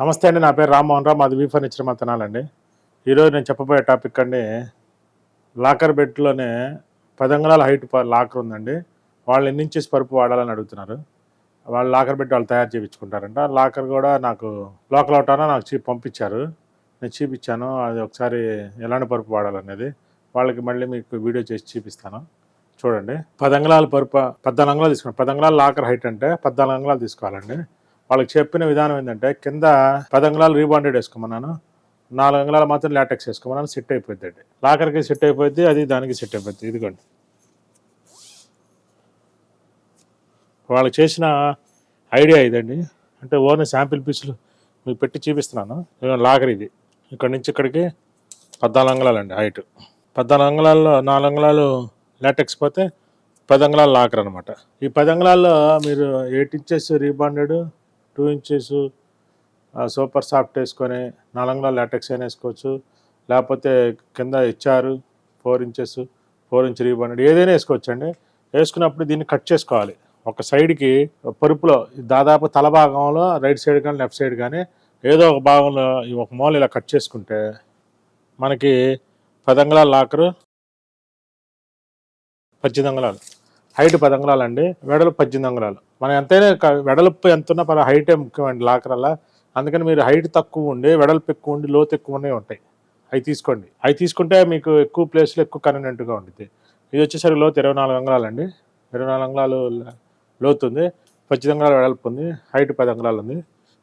నమస్తే అండి నా పేరు రామ్మోహన్ రామ్ అది వీ ఫర్నిచర్ మతనాలండి ఈరోజు నేను చెప్పబోయే టాపిక్ అండి లాకర్ బెడ్లోనే పది అంగుళాల హైట్ లాకర్ ఉందండి. వాళ్ళు ఎన్ని ఇంచెస్ పరుపు వాడాలని అడుగుతున్నారు. వాళ్ళు లాకర్ బెడ్ వాళ్ళు తయారు చేయించుకుంటారంట లాకర్ కూడా నాకు లోకల్ అవుటానా నాకు చీ పంపించారు. నేను చూపించాను అది ఒకసారి ఎలాంటి పరుపు వాడాలనేది. వాళ్ళకి మళ్ళీ మీకు వీడియో చేసి చూపిస్తాను. చూడండి. పది అంగుళాల పరుపు పద్నాలుగు అంగుళాలు తీసుకోండి. పది అంగుళాల లాకర్ హైట్ అంటే పద్నాలుగు అంగుళాలు తీసుకోవాలండి. వాళ్ళకి చెప్పిన విధానం ఏంటంటే కింద పది అంగుళాలు రీబాండెడ్ వేసుకోమన్నాను. నాలుగు అంగుళాలు మాత్రం లాటెక్స్ వేసుకోమన్నాను సెట్ అయిపోద్ది అండి లాకర్కి సెట్ అయిపోద్ది అది దానికి సెట్ అయిపోద్ది ఇదిగోండి. వాళ్ళు చేసిన ఐడియా ఇదండి. అంటే ఓన్లీ శాంపిల్ పీసులు మీకు పెట్టి చూపిస్తున్నాను. లాకర్ ఇది. ఇక్కడ నుంచి ఇక్కడికి పద్నాలుగు అంగుళాలు అండి హైట్. పద్నాలుగు అంగుళాల్లో నాలుగు అంగుళాలు లాటెక్స్ పోతే పది అంగుళాలు లాకర్ అనమాట ఈ పది అంగుళాల్లో మీరు eight inches rebonded two inches super soft వేసుకొని నలంగా లాటెక్స్ అయినా వేసుకోవచ్చు. లేకపోతే కింద HR four inches four inch rebond ఏదైనా వేసుకోవచ్చండి. వేసుకున్నప్పుడు దీన్ని కట్ చేసుకోవాలి. ఒక సైడ్కి పరుపులో దాదాపు తల భాగంలో రైట్ సైడ్ కానీ లెఫ్ట్ సైడ్ కానీ ఏదో ఒక భాగంలో ఒక మూల ఇలా కట్ చేసుకుంటే మనకి పది లాకరు పచ్చిదంగళాలు హైట్ పది అంగుళాలు అండి వెడలు పద్దెనిమిది అంగుళాలు. మనం ఎంతైనా వెడల్పు ఎంత ఉన్నా పర్వాలేదు హైటే ముఖ్యమండి లాకరల్లా. అందుకని మీరు హైట్ తక్కువ ఉండి వెడల్పు ఎక్కువ ఉండి లోతు ఎక్కువ ఉన్నాయి ఉంటాయి. అవి తీసుకోండి. అవి తీసుకుంటే మీకు ఎక్కువ ప్లేస్లో ఎక్కువ కన్వీనెంట్గా ఉంటుంది ఇది వచ్చేసరికి లోతు ఇరవై నాలుగు అంగుళాలు అండి ఇరవై నాలుగు అంగుళాలు లోతు ఉంది పద్దెనిమిది అంగుళాలు వెడల్పు ఉంది హైట్ పది అంగుళాలు ఉంది.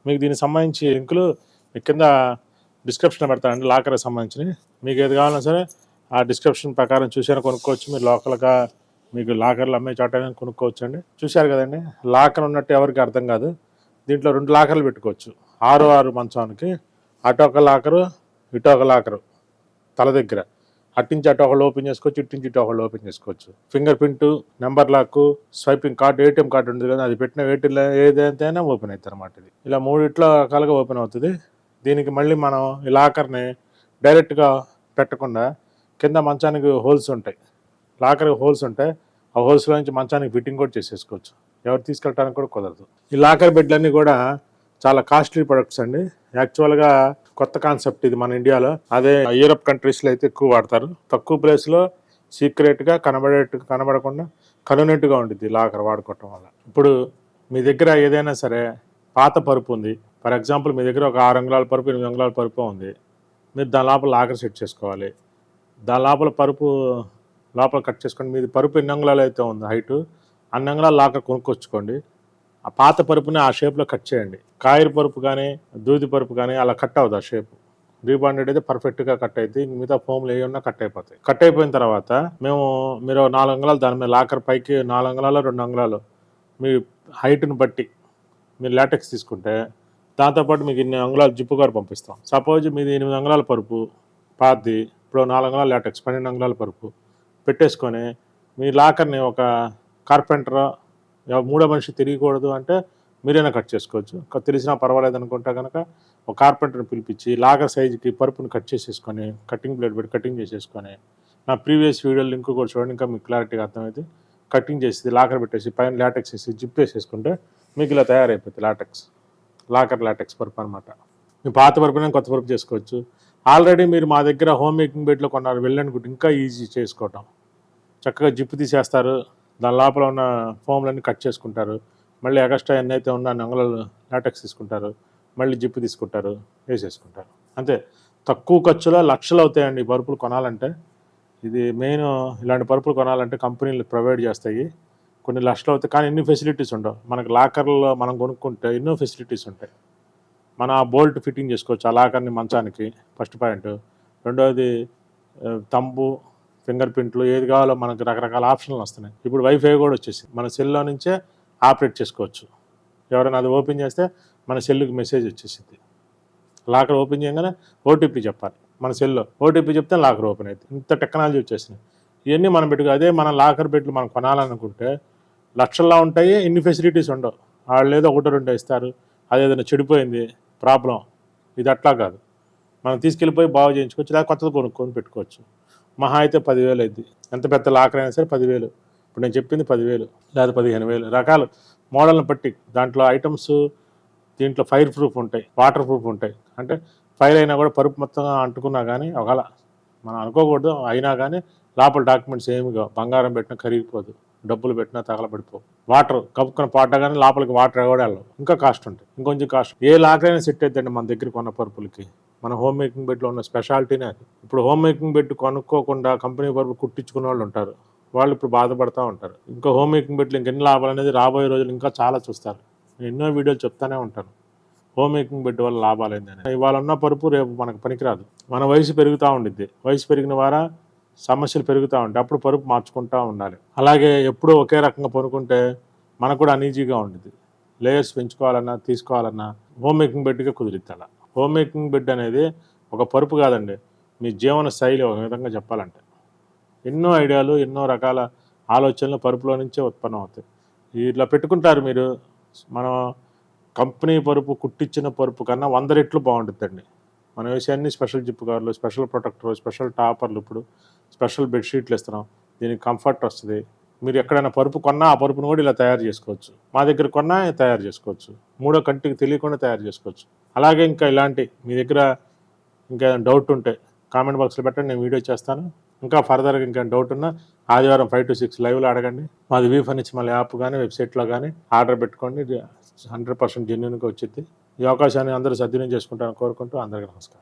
మీకు దీనికి సంబంధించి లింకులు మీ కింద డిస్క్రిప్షన్ పెడతానండి లాకర్కి సంబంధించినవి. మీకు ఏది కావాలన్నా సరే ఆ డిస్క్రిప్షన్ ప్రకారం చూసాను కొనుక్కోవచ్చు. మీరు లోకల్గా మీకు లాకర్లు అమ్మే చోట కొనుక్కోవచ్చు అండి చూశారు కదండి లాకర్ ఉన్నట్టు ఎవరికి అర్థం కాదు. దీంట్లో రెండు లాకర్లు పెట్టుకోవచ్చు. ఆరు ఆరు మంచానికి అటు ఒక లాకరు ఇటు ఒక లాకరు తల దగ్గర. అట్టించి అటు ఒకళ్ళు ఓపెన్ చేసుకోవచ్చు ఇట్టించి ఇటు ఒకళ్ళు ఓపెన్ చేసుకోవచ్చు. Finger print number lock swiping card ATM card ఉంటుంది కదా అది పెట్టిన వేటిలో ఏదైతేనే ఓపెన్ అవుతుంది అనమాట ఇది. ఇలా మూడిట్లో రకాలుగా ఓపెన్ అవుతుంది. దీనికి మళ్ళీ మనం ఈ లాకర్ని డైరెక్ట్గా పెట్టకుండా కింద మంచానికి హోల్స్ ఉంటాయి. లాకర్కి హోల్స్ ఉంటాయి. ఆ హోల్స్లో నుంచి మంచానికి ఫిట్టింగ్ కూడా చేసేసుకోవచ్చు. ఎవరు తీసుకెళ్ళడానికి కూడా కుదరదు. ఈ లాకర్ బెడ్లన్నీ కూడా చాలా కాస్ట్లీ ప్రొడక్ట్స్ అండి. యాక్చువల్గా కొత్త కాన్సెప్ట్ ఇది మన ఇండియాలో. అదే యూరప్ కంట్రీస్లో అయితే ఎక్కువ వాడతారు. తక్కువ ప్లేస్లో సీక్రెట్గా కనబడేట్టు కనబడకుండా కన్వీనెంట్గా ఉంటుంది లాకర్ వాడుకోవటం వల్ల. ఇప్పుడు మీ దగ్గర ఏదైనా సరే పాత పరుపు ఉంది. ఫర్ ఎగ్జాంపుల్ మీ దగ్గర ఒక ఆరు అంగుళాల పరుపు ఎనిమిది అంగుళాల పరుపు ఉంది. మీరు దాని లోపల లాకర్ సెట్ చేసుకోవాలి. దాని లోపల పరుపు లోపల కట్ చేసుకోండి. మీది పరుపు ఎన్ని అంగుళాలు అయితే ఉంది హైట్ అన్ని అంగుళాలు లాకర్ కొనుక్కొచ్చుకోండి. ఆ పాత పరుపుని ఆ షేప్లో కట్ చేయండి. కాయరు పరుపు కానీ దూది పరుపు కానీ అలా కట్ అవ్వదు ఆ షేప్ రీబాండెడ్ అయితే పర్ఫెక్ట్గా కట్ అయితే మిగతా ఫోమ్లు ఏమన్నా కట్ అయిపోతాయి. కట్ అయిపోయిన తర్వాత మేము మీరు నాలుగు అంగుళాలు దాని మీద లాకర్ పైకి నాలుగు అంగుళాలు రెండు అంగుళాలు మీ హైట్ని బట్టి మీరు లాటెక్స్ తీసుకుంటే దాంతోపాటు మీకు ఇన్ని అంగుళాలు జిప్పు గారు పంపిస్తాం. సపోజ్ మీది ఎనిమిది అంగుళాల పరుపు పాతి ఇప్పుడు నాలుగు అంగుళాలు లాటెక్స్ పన్నెండు అంగుళాల పరుపు. పెట్టేసుకొని మీ లాకర్ని ఒక కార్పెంటర్ మూడో మనిషి తిరగకూడదు అంటే మీరైనా కట్ చేసుకోవచ్చు. తెలిసినా పర్వాలేదు అనుకుంటే కనుక ఒక కార్పెంటర్ని పిలిపించి లాకర్ సైజుకి పరుపుని కట్ చేసేసుకొని కటింగ్ ప్లేట్ పెట్టి కటింగ్ చేసేసుకొని నా ప్రీవియస్ వీడియో లింక్ కూడా చూడండి ఇంకా మీకు క్లారిటీగా అర్థమైతే కటింగ్ చేసి లాకర్ పెట్టేసి పైన లాటెక్స్ వేసి జిప్ వేసేసుకుంటే మీకు ఇలా తయారైపోతుంది లాటెక్స్ లాకర్ లాటెక్స్ పరుపు అనమాట మీ పాత పరుపునే కొత్త పరుపు చేసుకోవచ్చు. ఆల్రెడీ మీరు మా దగ్గర హోమ్ మేకింగ్ బెడ్లో కొన్నారు వెళ్ళండి ఇంకా ఈజీ చేసుకోవటం. చక్కగా జిప్పు తీసేస్తారు. దాని లోపల ఉన్న ఫోమ్లన్నీ కట్ చేసుకుంటారు. మళ్ళీ ఎగస్ట్రా ఎన్నైతే ఉన్న నొంగలలు లాటెక్స్ తీసుకుంటారు. మళ్ళీ జిప్పు తీసుకుంటారు. వేసేసుకుంటారు. అంతే. తక్కువ ఖర్చులో లక్షలు అవుతాయండి ఈ పరుపులు కొనాలంటే. ఇది మెయిన్ ఇలాంటి పరుపులు కొనాలంటే కంపెనీలు ప్రొవైడ్ చేస్తాయి. కొన్ని లక్షలు అవుతాయి. కానీ ఎన్ని ఫెసిలిటీస్ ఉండవు. మనకు లాకర్లో మనం కొనుక్కుంటే ఎన్నో ఫెసిలిటీస్ ఉంటాయి. మన ఆ బోల్ట్ ఫిట్టింగ్ చేసుకోవచ్చు. ఆ లాకర్ని మంచానికి. First point. రెండవది తంబు ఫింగర్ ప్రింట్లు ఏది కావాలో మనకు రకరకాల ఆప్షన్లు వస్తున్నాయి. ఇప్పుడు వైఫై కూడా వచ్చేసింది. మన సెల్లో నుంచే ఆపరేట్ చేసుకోవచ్చు. ఎవరైనా అది ఓపెన్ చేస్తే మన సెల్లుకి మెసేజ్ వచ్చేసింది. లాకర్ ఓపెన్ చేయగానే ఓటీపీ చెప్పాలి. మన సెల్లో ఓటీపీ చెప్తే లాకర్ ఓపెన్ అవుతుంది. ఇంత టెక్నాలజీ వచ్చేసినాయి ఇవన్నీ మనం పెట్టుకో అదే మన లాకర్ పెట్లు మనం కొనాలనుకుంటే లక్షల్లో ఉంటాయి ఇన్ని ఫెసిలిటీస్ ఉండవు. వాళ్ళు ఏదో ఒకటి రెండు ఇస్తారు. అది ఏదైనా చెడిపోయింది ప్రాబ్లం ఇది అట్లా కాదు. మనం తీసుకెళ్ళిపోయి బాగు చేయించుకోవచ్చు లేదా కొత్తది కొనుక్కొని పెట్టుకోవచ్చు. మహా అయితే పదివేలు అయింది. ఎంత పెద్ద లాకర్ అయినా సరే పదివేలు. ఇప్పుడు నేను చెప్పింది పదివేలు లేదా పదిహేను వేలు రకాలు. మోడల్ని బట్టి దాంట్లో ఐటమ్స్ దీంట్లో ఫైర్ ప్రూఫ్ ఉంటాయి వాటర్ ప్రూఫ్ ఉంటాయి. అంటే ఫైర్ అయినా కూడా పరుపు మొత్తం అంటుకున్నా కానీ ఒకవేళ మనం అనుకోకూడదు అయినా కానీ లోపల డాక్యుమెంట్స్ ఏమి బంగారం పెట్టినా కరిగిపోదు డబ్బులు పెట్టినా తగలబడిపోవు. వాటర్ కప్పుకొని పాటగానే లోపలికి వాటర్ కూడా వెళ్ళవు. ఇంకా కాస్ట్ ఉంటుంది ఇంకొంచెం కాస్ట్. ఏ లాకైనా సెట్ అవుతుందండి మన దగ్గర కొన్న పరుపులకి. మన హోమ్ మేకింగ్ బెడ్లో ఉన్న స్పెషాలిటీనే అది. ఇప్పుడు హోమ్ మేకింగ్ బెడ్ కొనుక్కోకుండా కంపెనీ పరుపు కుట్టించుకునే వాళ్ళు ఉంటారు. వాళ్ళు ఇప్పుడు బాధపడతా ఉంటారు. ఇంకా హోమ్ మేకింగ్ బెడ్లు ఇంకెన్ని లాభాలు అనేది రాబోయే రోజులు ఇంకా చాలా చూస్తారు. నేను ఎన్నో వీడియోలు చెప్తానే ఉంటాను. హోమ్ మేకింగ్ బెడ్ వల్ల లాభాలు ఏంటని ఇవాళ ఉన్న పరుపు రేపు మనకు పనికిరాదు. మన వయసు పెరుగుతూ ఉండిద్ది. వయసు పెరిగిన వారా సమస్యలు పెరుగుతూ ఉంటాయి అప్పుడు పరుపు మార్చుకుంటూ ఉండాలి. అలాగే ఎప్పుడూ ఒకే రకంగా పనుకుంటే మనకు కూడా అనీజీగా ఉండిద్ది. లేయర్స్ పెంచుకోవాలన్నా తీసుకోవాలన్నా హోమ్ మేకింగ్ బెడ్గా కుదిరిద్ది అలా. హోమ్ మేకింగ్ బెడ్ అనేది ఒక పరుపు కాదండి. మీ జీవన శైలి ఒక విధంగా చెప్పాలంటే. ఎన్నో ఐడియాలు ఎన్నో రకాల ఆలోచనలు పరుపులో నుంచే ఉత్పన్నం అవుతాయి ఇట్లా పెట్టుకుంటారు మీరు. మనం కంపెనీ పరుపు కుట్టించిన పరుపు కన్నా వంద రెట్లు బాగుంటుందండి. మనం వేసే అన్ని స్పెషల్ జిప్ కవర్లు స్పెషల్ ప్రొటెక్టర్ స్పెషల్ టాపర్లు ఇప్పుడు స్పెషల్ బెడ్షీట్లు ఇస్తున్నాం దీనికి కంఫర్ట్ వస్తుంది. మీరు ఎక్కడైనా పరుపు కొన్నా ఆ పరుపును కూడా ఇలా తయారు చేసుకోవచ్చు. మా దగ్గర కొన్నా తయారు చేసుకోవచ్చు. మూడో కంటికి తెలియకుండా తయారు చేసుకోవచ్చు. అలాగే ఇంకా ఇలాంటి మీ దగ్గర ఇంకా డౌట్ ఉంటే కామెంట్ బాక్స్లో పెట్టండి నేను వీడియో చేస్తాను. ఇంకా ఫర్దర్గా ఇంకా డౌట్ ఉన్నా ఆదివారం ఫైవ్ టు సిక్స్ లైవ్లో అడగండి. మాది వీ ఫర్నిచ్ మళ్ళీ యాప్ కానీ వెబ్సైట్లో కానీ ఆర్డర్ పెట్టుకోండి. హండ్రెడ్ పర్సెంట్ జెన్యున్గా వచ్చింది ఈ అవకాశాన్ని అందరూ సద్వినియోగం చేసుకుంటారని కోరుకుంటూ అందరికీ నమస్కారం.